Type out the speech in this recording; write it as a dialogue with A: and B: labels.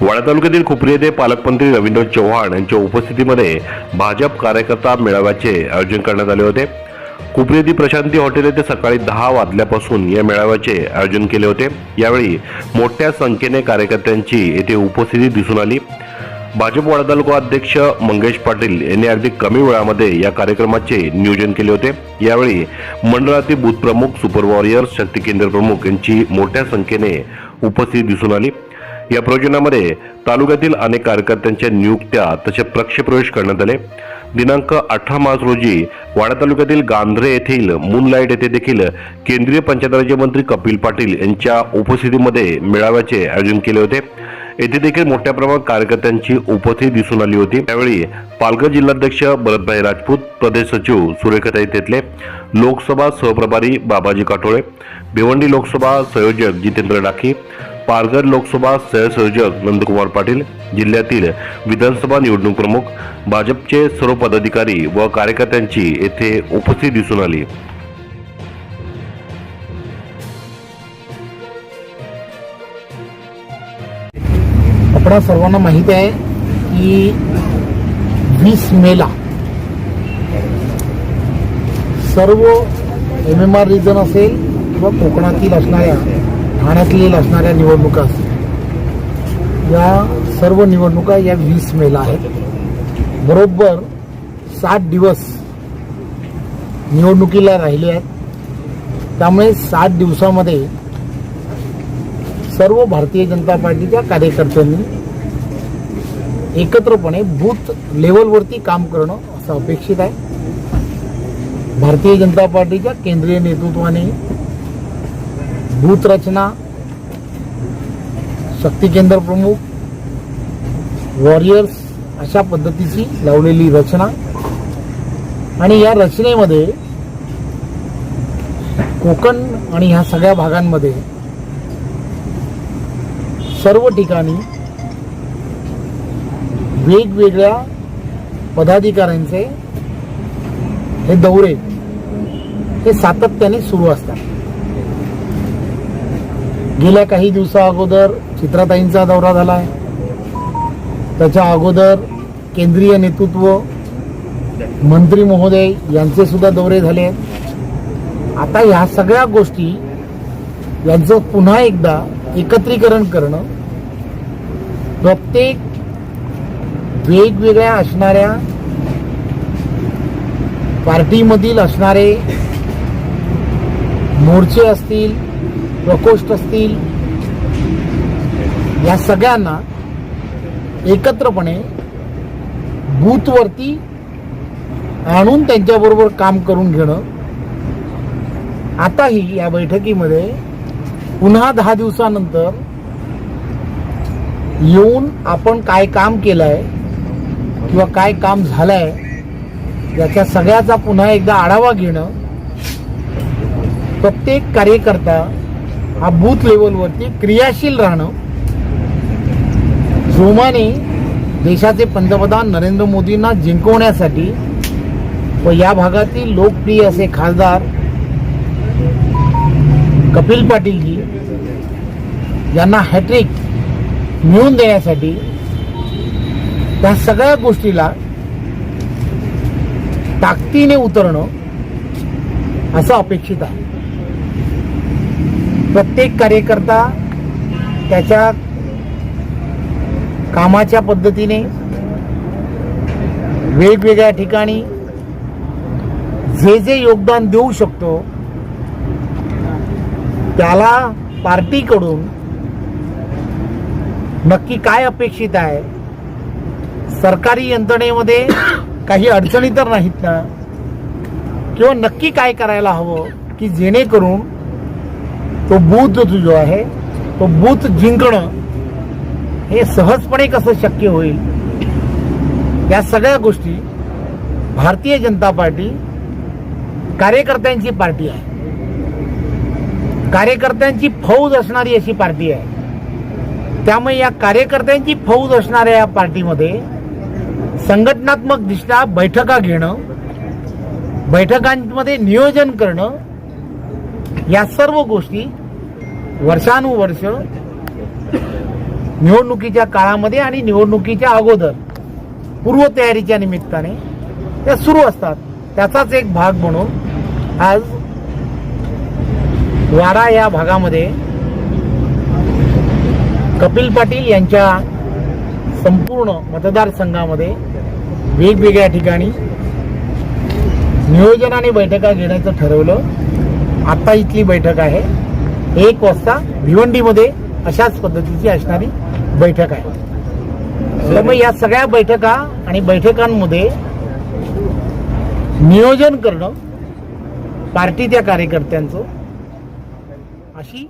A: वाडा तालुक्यातील खुपरी येथे पालकमंत्री रवींद्र चव्हाण यांच्या उपस्थितीमध्ये भाजप कार्यकर्ता मेळाव्याचे आयोजन करण्यात आले होते. खुपरी येथील प्रशांती हॉटेल येथे सकाळी दहा वाजल्यापासून या मेळाव्याचे आयोजन केले होते. यावेळी मोठ्या संख्येने कार्यकर्त्यांची येथे उपस्थिती दिसून आली. भाजप वाडा तालुका अध्यक्ष मंगेश पाटील यांनी अगदी कमी वेळामध्ये या कार्यक्रमाचे नियोजन केले होते. यावेळी मंडळातील बूथ प्रमुख सुपर वॉरियर्स शक्ती केंद्र प्रमुख यांची मोठ्या संख्येने उपस्थिती दिसून आली. या प्रयोजनामध्ये तालुक्यातील अनेक कार्यकर्त्यांच्या नियुक्त्या तसे प्रक्षप्रवेश करण्यात आले. दिनांक अठरा मार्च रोजी वाडा तालुक्यातील गांधरे येथील मूनलाईट येथे देखील केंद्रीय पंचायत राज्यमंत्री कपिल पाटील यांच्या उपस्थितीमध्ये मेळाव्याचे आयोजन केले होते. येथे देखील मोठ्या प्रमाणात कार्यकर्त्यांची उपस्थिती दिसून आली होती. त्यावेळी पालघर जिल्हाध्यक्ष भरतभाई राजपूत प्रदेश सचिव सुरेखाताई तेथले लोकसभा सहप्रभारी बाबाजी काटोळे भिवंडी लोकसभा संयोजक जितेंद्र डाकी पालघर लोकसभा सहसंयोजक नंदकुमार पाटील जिल्ह्यातील विधानसभा निवडणूक प्रमुख भाजपचे सर्व पदाधिकारी व कार्यकर्त्यांची येथे उपस्थिती दिसून आली.
B: आपणा सर्वांना माहिती आहे की वीस मेला सर्व एम एम आर रिजन असेल किंवा कोकणातील असणाऱ्या ठाण्यातील असणाऱ्या निवडणुका या सर्व निवडणुका या वीस मेला आहेत. बरोबर सात दिवस निवडणुकीला राहिले आहेत. त्यामुळे सात दिवसामध्ये सर्व भारतीय जनता पार्टीच्या कार्यकर्त्यांनी एकत्रपणे बूथ लेवलवरती काम करणं असं अपेक्षित आहे. भारतीय जनता पार्टीच्या केंद्रीय नेतृत्वाने बूथ रचना शक्ती केंद्र प्रमुख वॉरियर्स अशा पद्धतीची लावलेली रचना. आणि या रचनेमध्ये कोकण आणि ह्या सगळ्या भागांमध्ये सर्व ठिकाणी वेगवेगळ्या पदाधिकाऱ्यांचे हे दौरे हे सातत्याने सुरू असतात. गेल्या काही दिवसा अगोदर चित्राताईंचा दौरा झाला आहे त्याच्या अगोदर केंद्रीय नेतृत्व मंत्री महोदय यांचे सुद्धा दौरे झाले. आहेत आता ह्या सगळ्या गोष्टी यांचं पुन्हा एकदा एकत्रीकरण करणं प्रत्येक वेगवेगळ्या असणाऱ्या पार्टीमधील असणारे मोर्चे असतील प्रकोष्ठ असतील. या सगळ्यांना एकत्रपणे बूथवरती आणून त्यांच्याबरोबर काम करून घेणं. आताही या बैठकीमध्ये पुन्हा दहा दिवसानंतर येऊन आपण काय काम केलंय किंवा काय काम झालंय याच्या सगळ्याचा पुन्हा एकदा आढावा घेणं प्रत्येक कार्यकर्ता हा बूथ लेवलवरती क्रियाशील राहणं. जोमाने देशाचे पंतप्रधान नरेंद्र मोदींना जिंकवण्यासाठी व या भागातील लोकप्रिय असे खासदार कपिल पाटीलजी यांना हॅट्रिक मिळवून देण्यासाठी त्या सगळ्या गोष्टीला ताकदीने उतरणं असं अपेक्षित आहे. प्रत्येक कार्यकर्ता त्याच्या कामाच्या पद्धतीने वेगवेगळ्या ठिकाणी जे जे योगदान देऊ शकतो त्याला पार्टीकडून नक्की काय अपेक्षित आहे? सरकारी यंत्रणेमध्ये काही अडचणी तर नाहीत ना? किंवा नक्की काय करायला हवं? की जेणेकरून तो बूथ जो आहे. तो बूथ जिंकणं हे सहजपणे कसं शक्य होईल? या सगळ्या गोष्टी भारतीय जनता पार्टी कार्यकर्त्यांची पार्टी आहे. कार्यकर्त्यांची फौज असणारी अशी पार्टी आहे. त्यामुळे या कार्यकर्त्यांची फौज असणाऱ्या या पार्टीमध्ये संघटनात्मक दिशा बैठका घेणं बैठकांमध्ये नियोजन करणं या सर्व गोष्टी वर्षानुवर्ष निवडणुकीच्या काळामध्ये आणि निवडणुकीच्या अगोदर पूर्वतयारीच्या निमित्ताने त्या सुरू असतात. त्याचाच एक भाग म्हणून आज वाडा या भागामध्ये कपिल पाटील यांच्या संपूर्ण मतदारसंघामध्ये वेगवेगळ्या ठिकाणी नियोजनाने बैठका घेण्याचं ठरवलं. आता इथली बैठक आहे. एक वाजता भिवंडीमध्ये अशाच पद्धतीची असणारी बैठक आहे. तर मग या सगळ्या बैठका आणि बैठकांमध्ये नियोजन करणं पार्टी त्या कार्यकर्त्यांचं अशी